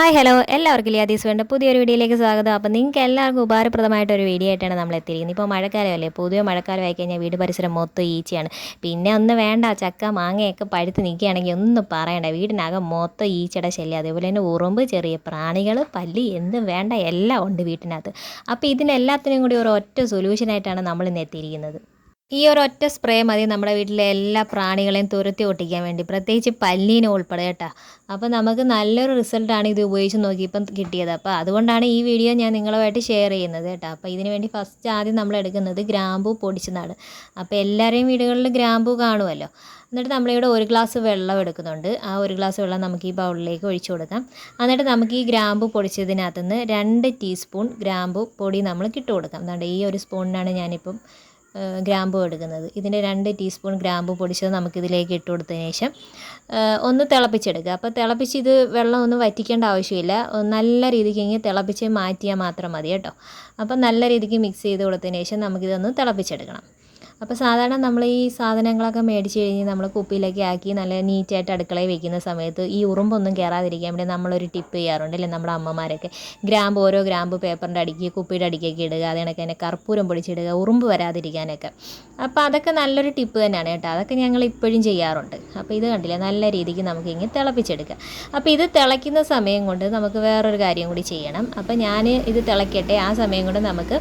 Hi hello. എല്ലാവർക്കും ലിയാദീസ് വേണ്ട പുതിയൊരു വീഡിയോയിലേക്ക് സ്വാഗതം. അപ്പോൾ നിങ്ങൾക്ക് എല്ലാവർക്കും ഉപകാരപ്രദമായിട്ടൊരു വീഡിയോ ആയിട്ടാണ് നമ്മൾ എത്തിയിരിക്കുന്നത്. ഇപ്പോൾ മഴക്കാലമല്ലേ? മഴക്കാലം ആയി കഴിഞ്ഞാൽ വീട് പരിസരം മൊത്തം ഈച്ചയാണ്. പിന്നെ ഒന്ന് വേണ്ട ചക്ക മാങ്ങയൊക്കെ പഴുത്ത് നിൽക്കുകയാണെങ്കിൽ ഒന്നും പറയണ്ട. വീടിനകം മൊത്തം ഈച്ചയുടെ ശല്യം. അതേപോലെ തന്നെ ഉറുമ്പ് ചെറിയ പ്രാണികൾ പല്ലി എന്തും വേണ്ട എല്ലാം ഉണ്ട് വീട്ടിനകത്ത്. അപ്പോൾ ഇതിനെല്ലാത്തിനും കൂടി ഒരു ഒറ്റ സൊല്യൂഷനായിട്ടാണ് നമ്മൾ ഇന്ന് എത്തിയിരിക്കുന്നത്. ഈ ഒരു ഒറ്റ സ്പ്രേ മതി നമ്മുടെ വീട്ടിലെ എല്ലാ പ്രാണികളെയും തുരത്തി ഒട്ടിക്കാൻ വേണ്ടി. പ്രത്യേകിച്ച് പല്ലീനെ ഉൾപ്പെടെ കേട്ടോ. അപ്പോൾ നമുക്ക് നല്ലൊരു റിസൾട്ടാണ് ഇത് ഉപയോഗിച്ച് നോക്കിയപ്പം കിട്ടിയത്. അപ്പോൾ അതുകൊണ്ടാണ് ഈ വീഡിയോ ഞാൻ നിങ്ങളുമായിട്ട് ഷെയർ ചെയ്യുന്നത് കേട്ടോ. അപ്പോൾ ഇതിന് വേണ്ടി ഫസ്റ്റ് ആദ്യം നമ്മൾ എടുക്കുന്നത് ഗ്രാമ്പൂ പൊടിച്ചതാണ് അപ്പോൾ എല്ലാവരെയും വീടുകളിൽ ഗ്രാമ്പൂ കാണുമല്ലോ. എന്നിട്ട് നമ്മളിവിടെ ഒരു ഗ്ലാസ് വെള്ളം എടുക്കുന്നുണ്ട്. ആ ഒരു ഗ്ലാസ് വെള്ളം നമുക്ക് ഈ ബൗളിലേക്ക് ഒഴിച്ചു കൊടുക്കാം. എന്നിട്ട് നമുക്ക് ഈ ഗ്രാമ്പു പൊടിച്ചതിനകത്തുനിന്ന് രണ്ട് ടീസ്പൂൺ ഗ്രാമ്പു പൊടി നമ്മൾ കിട്ടു കൊടുക്കാം. അതുകൊണ്ട് ഈ ഒരു സ്പൂണിനാണ് ഞാനിപ്പം ഗ്രാമ്പു എടുക്കുന്നത്. ഇതിന്റെ രണ്ട് ടീസ്പൂൺ ഗ്രാമ്പു പൊടിച്ചത് നമുക്കിതിലേക്ക് ഇട്ട് കൊടുത്തതിന് ശേഷം ഒന്ന് തിളപ്പിച്ചെടുക്കുക. അപ്പോൾ തിളപ്പിച്ച് ഇത് വെള്ളം ഒന്നും വറ്റിക്കേണ്ട ആവശ്യമില്ല. നല്ല രീതിക്ക് ഇങ്ങനെ തിളപ്പിച്ച് മാറ്റിയാൽ മാത്രം മതി കേട്ടോ. അപ്പോൾ നല്ല രീതിക്ക് മിക്സ് ചെയ്ത് കൊടുത്തതിന് ശേഷം നമുക്കിതൊന്ന് തിളപ്പിച്ചെടുക്കണം. അപ്പോൾ സാധാരണ നമ്മൾ ഈ സാധനങ്ങളൊക്കെ മേടിച്ച് കഴിഞ്ഞ് നമ്മൾ കുപ്പിയിലൊക്കെ ആക്കി നല്ല നീറ്റായിട്ട് അടുക്കളയിൽ വെക്കുന്ന സമയത്ത് ഈ ഉറുമ്പൊന്നും കയറാതിരിക്കാൻ വേണ്ടി നമ്മളൊരു ടിപ്പ് ചെയ്യാറുണ്ട് അല്ലേ? നമ്മുടെ അമ്മമാരൊക്കെ. ഗ്രാമ്പ് ഓരോ ഗ്രാമ്പ് പേപ്പറിന്റെ അടിക്ക് കുപ്പിയുടെ അടിക്കൊക്കെ ഇടുക അത് കണക്ക് തന്നെ കർപ്പൂരം പൊടിച്ചിടുക ഉറുമ്പ് വരാതിരിക്കാനൊക്കെ. അപ്പോൾ അതൊക്കെ നല്ലൊരു ടിപ്പ് തന്നെയാണ് കേട്ടോ. അതൊക്കെ ഞങ്ങൾ ഇപ്പോഴും ചെയ്യാറുണ്ട്. അപ്പോൾ ഇത് കണ്ടില്ലേ? നല്ല രീതിക്ക് നമുക്ക് ഇങ്ങനെ തിളപ്പിച്ചെടുക്കാം. അപ്പോൾ ഇത് തിളയ്ക്കുന്ന സമയം കൊണ്ട് നമുക്ക് വേറൊരു കാര്യം കൂടി ചെയ്യണം. അപ്പോൾ ഞാൻ ഇത് തിളയ്ക്കട്ടെ. ആ സമയം കൊണ്ട് നമുക്ക്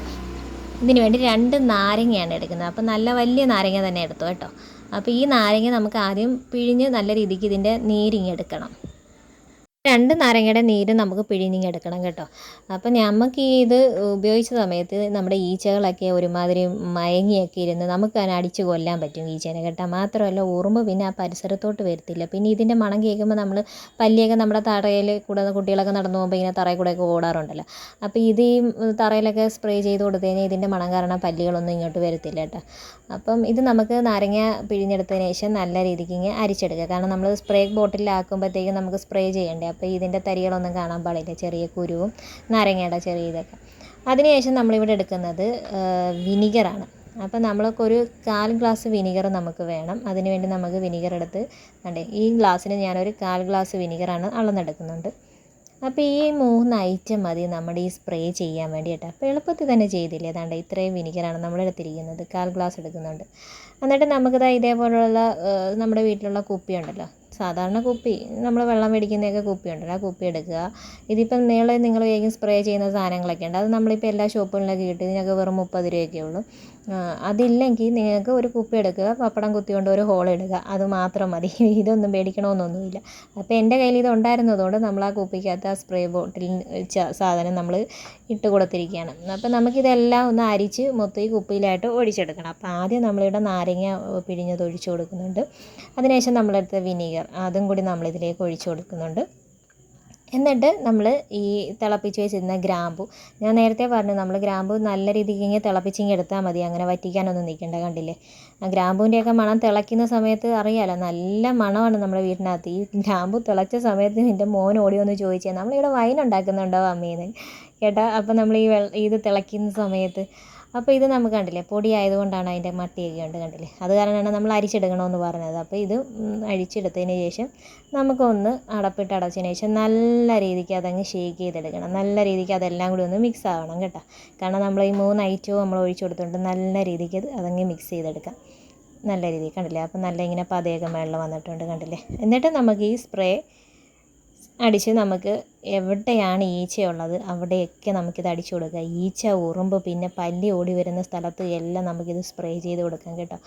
ഇതിന് വേണ്ടി രണ്ട് നാരങ്ങയാണ് എടുക്കുന്നത്. അപ്പോൾ നല്ല വലിയ നാരങ്ങ തന്നെ എടുത്തു കേട്ടോ. അപ്പോൾ ഈ നാരങ്ങ നമുക്ക് ആദ്യം പിഴിഞ്ഞ് നല്ല രീതിക്ക് ഇതിന്റെ നീരിങ്ങെടുക്കണം രണ്ട് നാരങ്ങയുടെ നീര് നമുക്ക് പിഴിഞ്ഞിങ്ങെടുക്കണം കേട്ടോ. അപ്പം നമുക്ക് ഈ ഇത് ഉപയോഗിച്ച സമയത്ത് നമ്മുടെ ഈച്ചകളൊക്കെ ഒരുമാതിരി മയങ്ങിയൊക്കെ ഇരുന്ന് നമുക്ക് അതിനെ അടിച്ച് കൊല്ലാൻ പറ്റും ഈച്ചേനെ കേട്ടോ. മാത്രമല്ല ഉറുമ്പ് പിന്നെ ആ പരിസരത്തോട്ട് വരത്തില്ല. പിന്നെ ഇതിന്റെ മണം കേൾക്കുമ്പോൾ നമ്മൾ പല്ലിയൊക്കെ നമ്മുടെ തറയിൽ കൂടെ കുട്ടികളൊക്കെ നടന്നു പോകുമ്പോൾ ഇങ്ങനെ തറയിൽ കൂടെയൊക്കെ ഓടാറുണ്ടല്ലോ. അപ്പോൾ ഇത് ഈ തറയിലൊക്കെ സ്പ്രേ ചെയ്ത് കൊടുത്തു കഴിഞ്ഞാൽ ഇതിന്റെ മണം കാരണം പല്ലികളൊന്നും ഇങ്ങോട്ട് വരത്തില്ല കേട്ടോ. അപ്പം ഇത് നമുക്ക് നാരങ്ങ പിഴിഞ്ഞെടുത്തതിന് ശേഷം നല്ല രീതിക്ക് ഇങ്ങനെ അരിച്ചെടുക്കുക. കാരണം നമ്മൾ സ്പ്രേ ബോട്ടിലാക്കുമ്പോഴത്തേക്കും നമുക്ക് സ്പ്രേ ചെയ്യണ്ടേ. അപ്പോൾ ഇതിന്റെ തരികളൊന്നും കാണാൻ പാടില്ല. ചെറിയ കുരുവും നാരങ്ങയുടെ ചെറിയ ഇതൊക്കെ അതിനുശേഷം നമ്മളിവിടെ എടുക്കുന്നത് വിനിഗറാണ്. അപ്പോൾ നമ്മൾക്ക് ഒരു കാൽ ഗ്ലാസ് വിനിഗർ നമുക്ക് വേണം. അതിന് വേണ്ടി നമുക്ക് വിനിഗർ എടുത്ത് കണ്ടേ ഈ ഗ്ലാസ്സിന് ഞാനൊരു കാൽ ഗ്ലാസ് വിനിഗറാണ് അളന്നെടുക്കുന്നുണ്ട്. അപ്പോൾ ഈ മൂന്ന് ഐറ്റം മതി നമ്മുടെ ഈ സ്പ്രേ ചെയ്യാൻ വേണ്ടിയിട്ട്. അപ്പോൾ എളുപ്പത്തിൽ തന്നെ ചെയ്തില്ലേ? അതാണ്ട് ഇത്രയും വിനിഗറാണ് നമ്മൾ എടുത്തിരിക്കുന്നത് കാൽ ഗ്ലാസ് എടുക്കുന്നുണ്ട്. എന്നിട്ട് നമുക്കിതാ ഇതേപോലുള്ള നമ്മുടെ വീട്ടിലുള്ള കുപ്പി ഉണ്ടല്ലോ സാധാരണ കുപ്പി നമ്മൾ വെള്ളം മേടിക്കുന്നതൊക്കെ കുപ്പി ഉണ്ടല്ലോ ആ കുപ്പി എടുക്കുക. ഇതിപ്പം നിങ്ങൾ നിങ്ങൾ വേഗം സ്പ്രേ ചെയ്യുന്ന സാധനങ്ങളൊക്കെ ഉണ്ട്. അത് നമ്മളിപ്പോൾ എല്ലാ ഷോപ്പുകളിലൊക്കെ കിട്ടും. ഇതിനൊക്കെ വെറും മുപ്പത് രൂപയൊക്കെ ഉള്ളൂ. അതില്ലെങ്കിൽ നിങ്ങൾക്ക് ഒരു കുപ്പി എടുക്കുക പപ്പടം കുത്തിക്കൊണ്ട് ഒരു ഹോൾ ഇടുക. അത് മാത്രം മതി. ഇതൊന്നും മേടിക്കണമെന്നൊന്നുമില്ല അപ്പോൾ എന്റെ കയ്യിൽ ഇത് ഉണ്ടായിരുന്നതുകൊണ്ട് നമ്മൾ ആ കുപ്പിക്കകത്ത് ആ സ്പ്രേ ബോട്ടിൽ വെച്ച സാധനം നമ്മൾ ഇട്ട് കൊടുത്തിരിക്കുകയാണ്. അപ്പോൾ നമുക്കിതെല്ലാം ഒന്ന് അരിച്ച് മൊത്തം ഈ കുപ്പിയിലായിട്ട് ഒഴിച്ചെടുക്കണം. അപ്പോൾ ആദ്യം നമ്മളിവിടെ നാരങ്ങ പിഴിഞ്ഞത് ഒഴിച്ചു കൊടുക്കുന്നുണ്ട്. അതിനുശേഷം നമ്മളെടുത്ത വിനീഗർ അതും കൂടി നമ്മളിതിലേക്ക് ഒഴിച്ചു കൊടുക്കുന്നുണ്ട്. എന്നിട്ട് നമ്മൾ ഈ തിളപ്പിച്ച് വെച്ചിരുന്ന ഗ്രാമ്പു. ഞാൻ നേരത്തെ പറഞ്ഞു നമ്മൾ ഗ്രാമ്പു നല്ല രീതിക്ക് ഇങ്ങനെ തിളപ്പിച്ചിങ്ങി എടുത്താൽ മതി. അങ്ങനെ വറ്റിക്കാനൊന്നും നിൽക്കേണ്ട കണ്ടില്ലേ? ആ ഗ്രാമ്പൂന്റെയൊക്കെ മണം തിളയ്ക്കുന്ന സമയത്ത് അറിയാലോ നല്ല മണമാണ് നമ്മുടെ വീട്ടിനകത്ത്. ഈ ഗ്രാമ്പു തിളച്ച സമയത്ത് എന്റെ മോൻ ഓടി ചോദിച്ചേ നമ്മളിവിടെ വൈൻ ഉണ്ടാക്കുന്നുണ്ടോ അമ്മീന്ന്? കേട്ടാ അപ്പം നമ്മൾ ഈ വെള്ള ഇത് തിളയ്ക്കുന്ന സമയത്ത് അപ്പോൾ ഇത് നമുക്ക് കണ്ടില്ലേ? പൊടി ആയതുകൊണ്ടാണ് അതിന്റെ മട്ടിയൊക്കെ ഉണ്ട് കണ്ടില്ലേ? അത് കാരണമാണ് നമ്മൾ അരിച്ചെടുക്കണമെന്ന് പറഞ്ഞത്. അപ്പോൾ ഇത് അഴിച്ചെടുത്തതിന് ശേഷം നമുക്കൊന്ന് അടപ്പിട്ട് അടച്ചതിന് ശേഷം നല്ല രീതിക്ക് അതങ്ങ് ഷേക്ക് ചെയ്തെടുക്കണം. നല്ല രീതിക്ക് അതെല്ലാം കൂടി ഒന്ന് മിക്സ് ആവണം കേട്ടോ. കാരണം നമ്മൾ ഈ മൂന്ന് ഐറ്റവും നമ്മൾ ഒഴിച്ചു കൊടുത്തുകൊണ്ട് നല്ല രീതിക്ക് അത് അതങ്ങ് മിക്സ് ചെയ്തെടുക്കാം. നല്ല രീതിയിൽ കണ്ടില്ലേ? അപ്പം നല്ല ഇങ്ങനെ പതയൊക്കെ മേളിൽ വന്നിട്ടുണ്ട് കണ്ടില്ലേ? എന്നിട്ട് നമുക്ക് ഈ സ്പ്രേ അടിച്ച് നമുക്ക് എവിടെയാണ് ഈച്ചയുള്ളത്? അവിടെയൊക്കെ നമുക്കിത് അടിച്ചു കൊടുക്കുക. ഈച്ച ഉറുമ്പ് പിന്നെ പല്ലി ഓടി വരുന്ന സ്ഥലത്ത് എല്ലാം നമുക്കിത് സ്പ്രേ ചെയ്ത് കൊടുക്കാം കേട്ടോ.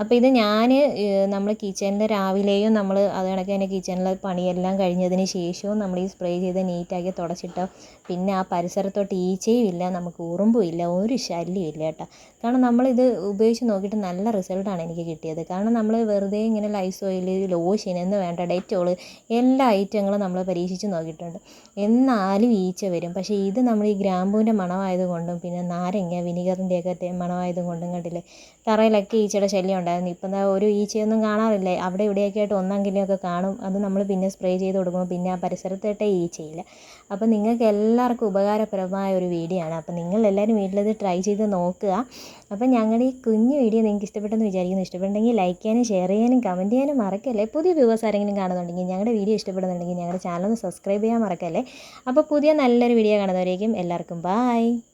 അപ്പോൾ ഇത് ഞാൻ നമ്മൾ കിച്ചണിൽ രാവിലെയും നമ്മൾ അത് കണക്ക് തന്നെ കിച്ചണിലെ പണിയെല്ലാം കഴിഞ്ഞതിന് ശേഷവും നമ്മൾ ഈ സ്പ്രേ ചെയ്ത് നീറ്റാക്കി തുടച്ചിട്ടോ പിന്നെ ആ പരിസരത്തോട്ട് ഈച്ചയും ഇല്ല നമുക്ക് ഉറുമ്പും ഇല്ല ഒരു ശല്യം ഇല്ല കേട്ടോ. കാരണം നമ്മളിത് ഉപയോഗിച്ച് നോക്കിയിട്ട് നല്ല റിസൾട്ടാണ് എനിക്ക് കിട്ടിയത്. കാരണം നമ്മൾ വെറുതെ ഇങ്ങനെ ലൈസോയിൽ ലോഷൻ എന്ന് വേണ്ട ഡെറ്റോൾ എല്ലാ ഐറ്റങ്ങളും നമ്മൾ പരീക്ഷിച്ച് നോക്കിയിട്ടുണ്ട്. എന്നാലും ഈച്ച വരും. പക്ഷേ ഇത് നമ്മൾ ഈ ഗ്രാമ്പൂവിന്റെ മണമായത് കൊണ്ടും പിന്നെ നാരങ്ങ വിനീഗറിന്റെയൊക്കെ മണമായതുകൊണ്ടും കണ്ടില്ലേ? തറയിലൊക്കെ ഈച്ചയുടെ ശല്യം ഉണ്ടായിരുന്നു. ഇപ്പം ദാ ഒരു ഈച്ചയൊന്നും കാണാറില്ല? അവിടെ ഇവിടെയൊക്കെ ആയിട്ട് ഒന്നെങ്കിലും ഒക്കെ കാണും. അത് നമ്മൾ പിന്നെ സ്പ്രേ ചെയ്ത് കൊടുക്കുമ്പോൾ പിന്നെ ആ പരിസരത്തോട്ടേ ഈച്ചയില്ല. അപ്പം നിങ്ങൾക്ക് എല്ലാവർക്കും ഉപകാരപ്രദമായ ഒരു വീഡിയോ ആണ്. അപ്പോൾ നിങ്ങൾ എല്ലാവരും വീട്ടിലത് ട്രൈ ചെയ്ത് നോക്കുക. അപ്പം ഞങ്ങളുടെ ഈ കുഞ്ഞു വീഡിയോ നിങ്ങൾക്ക് ഇഷ്ടപ്പെട്ടെന്ന് വിചാരിക്കുന്നു. ഇഷ്ടപ്പെട്ടെങ്കിൽ ലൈക്ക് ചെയ്യാനും ഷെയർ ചെയ്യാനും കമന്റ് ചെയ്യാനും മറക്കല്ലേ? പുതിയ വ്യൂവേഴ്സ് ആരെങ്കിലും കാണുന്നുണ്ടെങ്കിൽ ഞങ്ങളുടെ വീഡിയോ ഇഷ്ടപ്പെടുന്നുണ്ടെങ്കിൽ ഞങ്ങളുടെ ചാനൽ ഒന്ന് സബ്സ്ക്രൈബ് ചെയ്യാൻ മറക്കല്ലേ? അപ്പോൾ പുതിയ നല്ലൊരു വീഡിയോ കാണുന്നവരേക്കും എല്ലാവർക്കും ബായ്